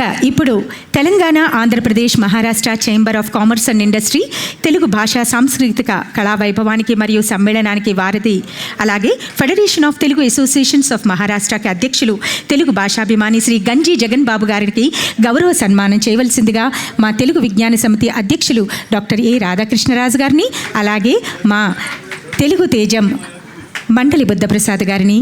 ఇక ఇప్పుడు Telangana Andhra Pradesh Maharashtra chamber of commerce and industry Telugu భాషా సాంస్కృతిక కళా వైభవానికి మరియు సమ్మేళనానికి వారధి. అలాగే federation of Telugu associations of మహారాష్ట్రకి అధ్యక్షులు తెలుగు భాషాభిమాని శ్రీ గంజీ జగన్ బాబు గారికి గౌరవ సన్మానం చేయవలసిందిగా మా తెలుగు విజ్ఞాన సమితి అధ్యక్షులు డాక్టర్ ఏ రాధాకృష్ణరాజు గారిని అలాగే మా తెలుగు తేజం మండలి బుద్ధప్రసాద్ గారిని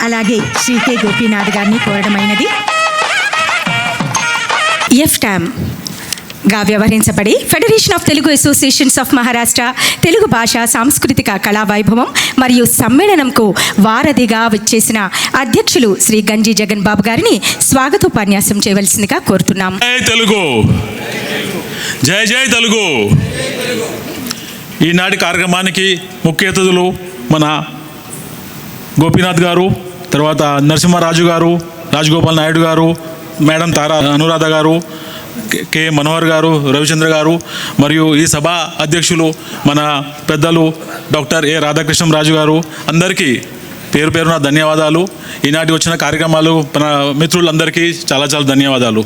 అలాగే శ్రీ కె గోపీనాథ్ గారిని కోరడమైనది. ఎఫ్ ట్యామ్గా వ్యవహరించబడి federation of Telugu associations of Maharashtra Telugu భాష సాంస్కృతిక కళా వైభవం మరియు సమ్మేళనంకు వారధిగా వచ్చేసిన అధ్యక్షులు శ్రీ గంజీ జగన్ బాబు గారిని స్వాగతోపన్యాసం చేయవలసిందిగా కోరుతున్నాం. జై తెలుగు. జై జై తెలుగు. ఈనాటి కార్యక్రమానికి ముఖ్య అతిథులు మన గోపీనాథ్ గారు తర్వాత నరసింహరాజు గారు రాజగోపాల్ నాయుడు గారు మేడం తారా అనురాధ గారు కె- మనోహర్ గారు రవిచంద్ర గారు మరియు ఈ సభ అధ్యక్షులు మన పెద్దలు డాక్టర్ ఏ రాధాకృష్ణం రాజు గారు అందరికీ పేరు పేరున ధన్యవాదాలు. ఈనాటి వచ్చిన కార్యక్రమాలు మన మిత్రులందరికీ చాలా చాలా ధన్యవాదాలు.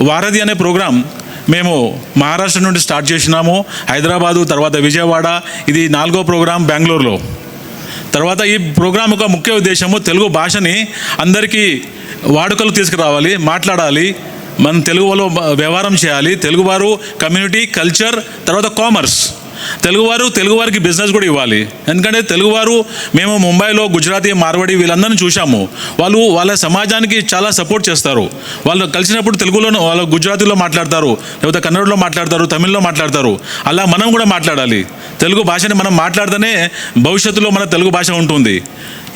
వారధి అనే ప్రోగ్రాం మేము మహారాష్ట్ర నుండి స్టార్ట్ చేసినాము. హైదరాబాదు తర్వాత విజయవాడ. ఇది నాలుగో ప్రోగ్రాం బెంగళూరులో. తర్వాత ఈ ప్రోగ్రాం యొక్క ముఖ్య ఉద్దేశము తెలుగు భాషని అందరికీ వాడుకలు తీసుకురావాలి మాట్లాడాలి మన తెలుగులో వ్యవహారం చేయాలి. తెలుగువారు కమ్యూనిటీ కల్చర్ తర్వాత కామర్స్. తెలుగువారు తెలుగువారికి బిజినెస్ కూడా ఇవ్వాలి. ఎందుకంటే తెలుగువారు మేము ముంబైలో గుజరాతీ మార్వాడి వీళ్ళందరినీ చూసాము వాళ్ళు వాళ్ళ సమాజానికి చాలా సపోర్ట్ చేస్తారు. వాళ్ళు కలిసినప్పుడు తెలుగులో వాళ్ళు గుజరాతీలో మాట్లాడతారు లేకపోతే కన్నడలో మాట్లాడతారు తమిళ్ళో మాట్లాడతారు. అలా మనం కూడా మాట్లాడాలి. తెలుగు భాషని మనం మాట్లాడితేనే భవిష్యత్తులో మన తెలుగు భాష ఉంటుంది.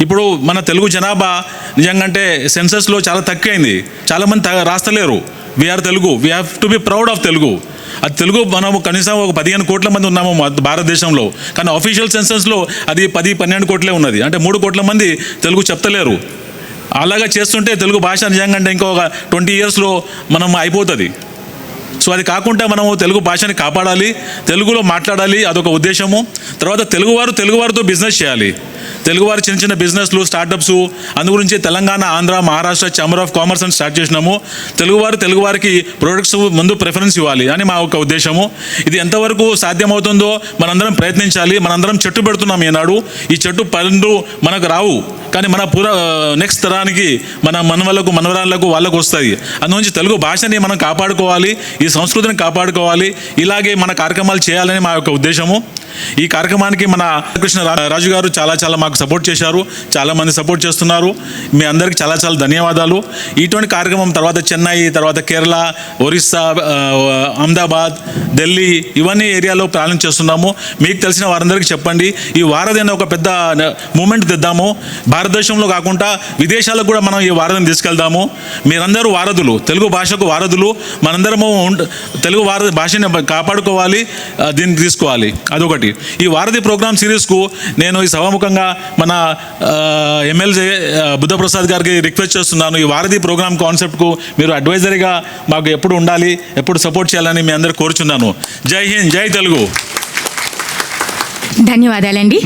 ఇప్పుడు మన తెలుగు జనాభా నిజంగా అంటే సెన్సస్లో చాలా తక్కువైంది. చాలామంది రాస్తలేరు. We are Telugu. We have to be proud of Telugu. అది తెలుగు మనము కనీసం ఒక పదిహేను కోట్ల మంది ఉన్నాము భారతదేశంలో. కానీ అఫీషియల్ సెన్సస్లో అది పది పన్నెండు కోట్లే ఉన్నది. అంటే మూడు కోట్ల మంది తెలుగు చెప్తలేరు. అలాగా చేస్తుంటే తెలుగు భాష నిజంగా అంటే ఇంకొక ట్వంటీ ఇయర్స్లో మనం అయిపోతుంది. సో అది కాకుండా మనము తెలుగు భాషని కాపాడాలి తెలుగులో మాట్లాడాలి అదొక ఉద్దేశము. తర్వాత తెలుగువారు తెలుగువారితో బిజినెస్ చేయాలి. తెలుగువారు చిన్న చిన్న బిజినెస్లు స్టార్టప్స్ అందు గురించి Telangana Andhra Maharashtra chamber of commerce అని స్టార్ట్ చేసినాము. తెలుగువారు తెలుగువారికి ప్రొడక్ట్స్ ముందు ప్రిఫరెన్స్ ఇవ్వాలి. అని మా ఒక ఉద్దేశము. ఇది ఎంతవరకు సాధ్యమవుతుందో మనందరం ప్రయత్నించాలి. మనందరం చెట్టు పెడుతున్నాం ఈనాడు. ఈ చెట్టు పండు మనకు రావు. కానీ మన పూర నెక్స్ట్ తరానికి మన మనవలకు మనవరాళ్ళకు వాళ్ళకు వస్తాయి. అందుగురించి తెలుగు భాషని మనం కాపాడుకోవాలి. ఈ సంస్కృతిని కాపాడుకోవాలి. ఇలాగే మన కార్యక్రమాలు చేయాలని మా యొక్క ఉద్దేశము. ఈ కార్యక్రమానికి మన కృష్ణ రాజు గారు చాలా చాలా మాకు సపోర్ట్ చేశారు. చాలా మంది సపోర్ట్ చేస్తున్నారు. మీ అందరికి చాలా చాలా ధన్యవాదాలు. ఇటువంటి కార్యక్రమం తర్వాత చెన్నై తర్వాత కేరళ ఒరిస్సా అహ్మదాబాద్ ఢిల్లీ ఇవన్నీ ఏరియాలో ప్లాన్ చేస్తున్నాము. మీకు తెలిసిన వారందరికీ చెప్పండి. ఈ వారధి ఒక పెద్ద మూమెంట్ తెద్దాము. భారతదేశంలో కాకుండా విదేశాలకు కూడా మనం ఈ వారధిని తీసుకెళ్దాము. మీరందరూ వారధులు. తెలుగు భాషకు వారధులు. మనందరము తెలుగు వార భాషని కాపాడుకోవాలి. దీన్ని తీసుకోవాలి. అదొకటి. ఈ వారధి ప్రోగ్రామ్ సిరీస్కు నేను ఈ సభాముఖంగా మన ఎమ్మెల్సీ బుద్ధప్రసాద్ గారికి రిక్వెస్ట్ చేస్తున్నాను. ఈ వారధి ప్రోగ్రామ్ కాన్సెప్ట్కు మీరు అడ్వైజరీగా మాకు ఎప్పుడు ఉండాలి ఎప్పుడు సపోర్ట్ చేయాలని మీ అందరు కోరుచున్నాను. జై హింద్ జై తెలుగు. ధన్యవాదాలండి.